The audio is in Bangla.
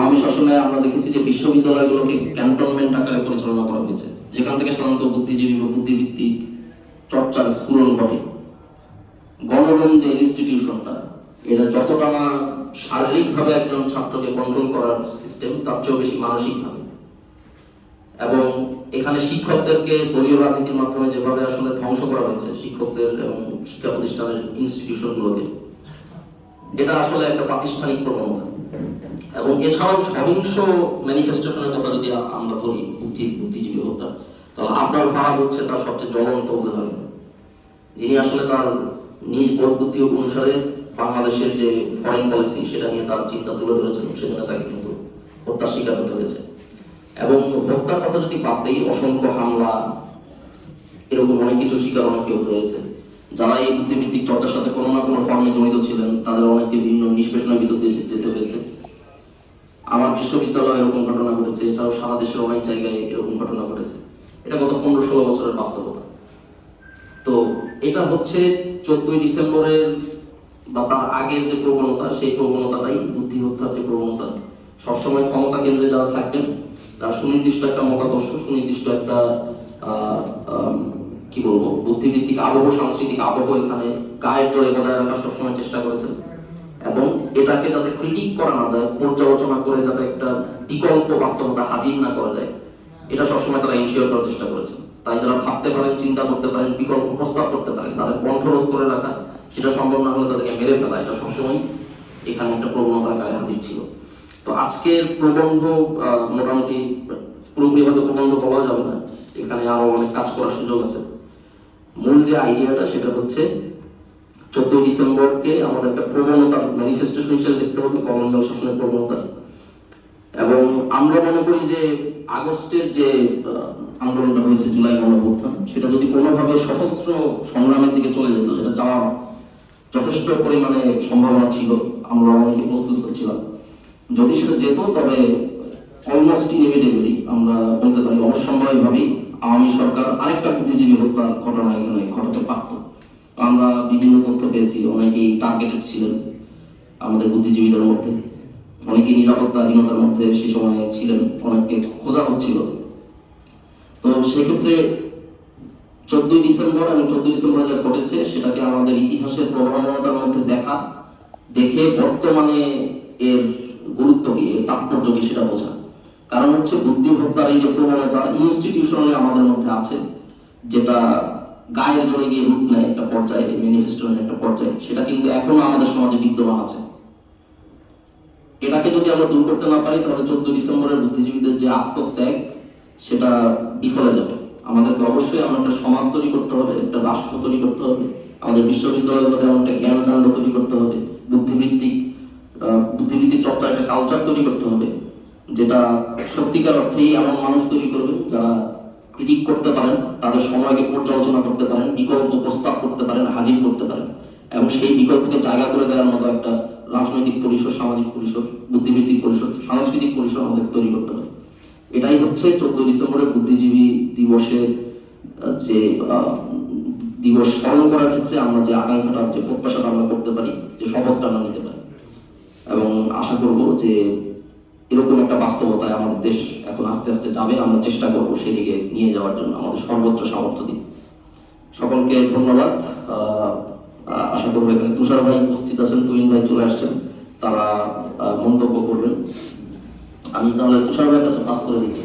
আওয়ামী শাসনে আমরা দেখেছি যে বিশ্ববিদ্যালয়গুলোকে ক্যান্টনমেন্ট আকারে পরিচালনা করা হয়েছে। যেখান থেকে সাধারণত বুদ্ধিজীবী বা বুদ্ধিভিত্তিক চর্চার স্ফুরণ ঘটে। গণরম যে ইনস্টিটিউশনটা এটা যতটা না শারীরিকভাবে একজন ছাত্রকে কন্ট্রোল করার সিস্টেম তার চেয়েও বেশি মানসিকভাবে। এবং এখানে শিক্ষকদেরকে দলীয় রাজনীতির মাধ্যমে যেভাবে আসলে ধ্বংস করা হয়েছে, শিক্ষকদের এবং শিক্ষা প্রতিষ্ঠানের ইনস্টিটিউশনগুলোকে এটা আসলে একটা প্রাতিষ্ঠানিক প্রবণতা। এবং এছাড়াও সহিংস ম্যানিফেস্টেশনের কথা যদি আমরা ধরি, বুদ্ধি, বুদ্ধিজীবী হত্যা, তাহলে আপনার ফাহাদ হচ্ছে তার সবচেয়ে জ্বলন্ত উদাহরণ। যিনি আসলে তার নিজ বোধ বুদ্ধি অনুসারে বাংলাদেশের যে ফরেন পলিসি সেটা নিয়ে তার চিন্তা তুলে ধরেছেন, সেজন্য তাকে কিন্তু হত্যার শিকার হতে হয়েছে। এবং হত্যার কথা যদি বাদ দিই, অসংখ্য হামলা, এরকম অনেক কিছু শিকার অনেকে হতে হয়েছে যারা এই বুদ্ধিভিত্তিক চর্চার সাথে কোনো না কোনো ফর্মে জড়িত ছিলেন, তাদের অনেককে ভিন্ন নিষ্পেষণের ভিতর দিয়ে যেতে হয়েছে। আমার বিশ্ববিদ্যালয়ে এরকম ঘটনা ঘটেছে, এছাড়াও সারা দেশের অনেক জায়গায় এরকম ঘটনা ঘটেছে। এটা গত পনেরো ষোলো বছরের বাস্তবতা। তো এটা হচ্ছে চোদ্দই ডিসেম্বরের বা তার আগের যে প্রবণতা, সেই প্রবণতাটাই বুদ্ধি হত্যার যে প্রবণতা। সবসময় ক্ষমতা কেন্দ্রে যারা থাকবেন, তার সুনির্দিষ্ট একটা মতাদর্শ, সুনির্দিষ্ট একটা কি বলব? বুদ্ধিভিত্তিক আবহ, সাংস্কৃতিক আবহ এখানে গায়ের জোরে বজায় রাখার সবসময় চেষ্টা করেছেন। এবং এটাকে যাতে ক্রিটিক করা না যায়, পর্যালোচনা করে যাতে একটা বিকল্প বাস্তবতা হাজির না করা যায়, এটা সবসময় তারা ইনশিওর করার চেষ্টা করেছে তাই যারা ভাবতে পারেন, চিন্তা করতে পারেন, বিকল্প প্রস্তাব করতে পারেন, তাদের কণ্ঠরোধ করে রাখা, সেটা সম্ভব না হলে তাদেরকে মেরে ফেলা, এটা সবসময় এখানে একটা প্রবণতা গায়ে হাজির ছিল। তো আজকের প্রবন্ধ মোটামুটি পুরোপুরি হয়তো প্রবন্ধ বলা যাবে না, এখানে আরও অনেক কাজ করার সুযোগ আছে। মূল যে আইডিয়াটা সেটা হচ্ছে চোদ্দই ডিসেম্বরকে আমাদের একটা প্রবণতা ম্যানিফেস্টেশন হিসেবে দেখতে হবে কলোনিয়াল শাসনের প্রবণতা। এবং আমরা মনে করি যে আগস্টের যে আন্দোলনটা হয়েছে জুলাই গণঅভ্যুত্থান সেটা যদি কোনোভাবে সশস্ত্র সংগ্রামের দিকে চলে যেত যেটা যাওয়ার যথেষ্ট পরিমাণে সম্ভাবনা ছিল, আমরা অনেকে প্রস্তুত হচ্ছিলাম। যদি সেটা যেত, তবে অলমোস্ট ইনএভিটেবলি আমরা বলতে পারি অবশ্যম্ভাবীভাবেই আওয়ামী সরকার আরেকটা বুদ্ধিজীবী হত্যার ঘটনা এখানে ঘটাতে পারত। আমরা বিভিন্ন তথ্য পেয়েছি, অনেকেই টার্গেটেড ছিলেন আমাদের বুদ্ধিজীবীদের মধ্যে। অনেকেই নিরাপত্তাহীনতার মধ্যে সে সময় ছিলেন, অনেককে খোঁজা হচ্ছিল। তো সেক্ষেত্রে চোদ্দই ডিসেম্বর এবং চোদ্দই ডিসেম্বর যা ঘটেছে, সেটাকে আমাদের ইতিহাসের প্রবণতার মধ্যে দেখা, দেখে বর্তমানে এর গুরুত্ব কি তাৎপর্য কি সেটা বোঝা। কারণ হচ্ছে বুদ্ধি হত্যার এই যে প্রবণতা ইনস্টিটিউশনালি আমাদের মধ্যে আছে, যেটা গায়ের জোরে গিয়ে রূপ নেয় একটা পর্যায়ে ম্যানিফেস্টেশনের একটা পর্যায়ে, সেটা কিন্তু এখনও আমাদের সমাজে বিদ্যমান আছে। এটাকে যদি আমরা দূর করতে না পারি, তাহলে চোদ্দ ডিসেম্বরের বুদ্ধিজীবীদের যে আত্মত্যাগ, সেটা বিফলে যাবে। আমাদেরকে অবশ্যই আমরা একটা সমাজ তৈরি করতে হবে, একটা রাষ্ট্র তৈরি করতে হবে, আমাদের বিশ্ববিদ্যালয়গুলোতে এমন একটা জ্ঞান কাণ্ড তৈরি করতে হবে বুদ্ধিভিত্তিক বুদ্ধিভিত্তিক চর্চার একটা কালচার তৈরি করতে হবে। যেটা সত্যিকার অর্থেই এমন মানুষ তৈরি করবে যারা ক্রিটিক করতে পারেন, তাদের সময়কে পর্যালোচনা করতে পারেন, বিকল্প প্রস্তাব করতে পারেন, হাজির করতে পারেন এবং সেই বিকল্পকে জায়গা করে দেওয়ার মতো একটা রাজনৈতিক পরিসর, সামাজিক পরিসর বুদ্ধিভিত্তিক পরিসর, সাংস্কৃতিক পরিসর আমাদের তৈরি করতে হবে। এটাই হচ্ছে চোদ্দ ডিসেম্বরের বুদ্ধিজীবী দিবসের যে দিবস স্মরণ করার ক্ষেত্রে আমরা যে আকাঙ্ক্ষাটা, যে প্রত্যাশাটা আমরা করতে পারি, যে শপথটা আমরা নিতে পারি। এবং আশা করব যে এরকম একটা বাস্তবতায় আমাদের দেশ এখন আস্তে আস্তে যাবে, আমরা চেষ্টা করব সেদিকে নিয়ে যাওয়ার জন্য, আমাদের সর্বোচ্চ সামর্থ্য দিই সকলকে ধন্যবাদ। আশা করব এখানে তুষার ভাই উপস্থিত আছেন তুমিন ভাই চলে আসছেন, তারা মন্তব্য করবেন। আমি তাহলে তুষার ভাইয়ের কাছে পাস করে দিচ্ছি।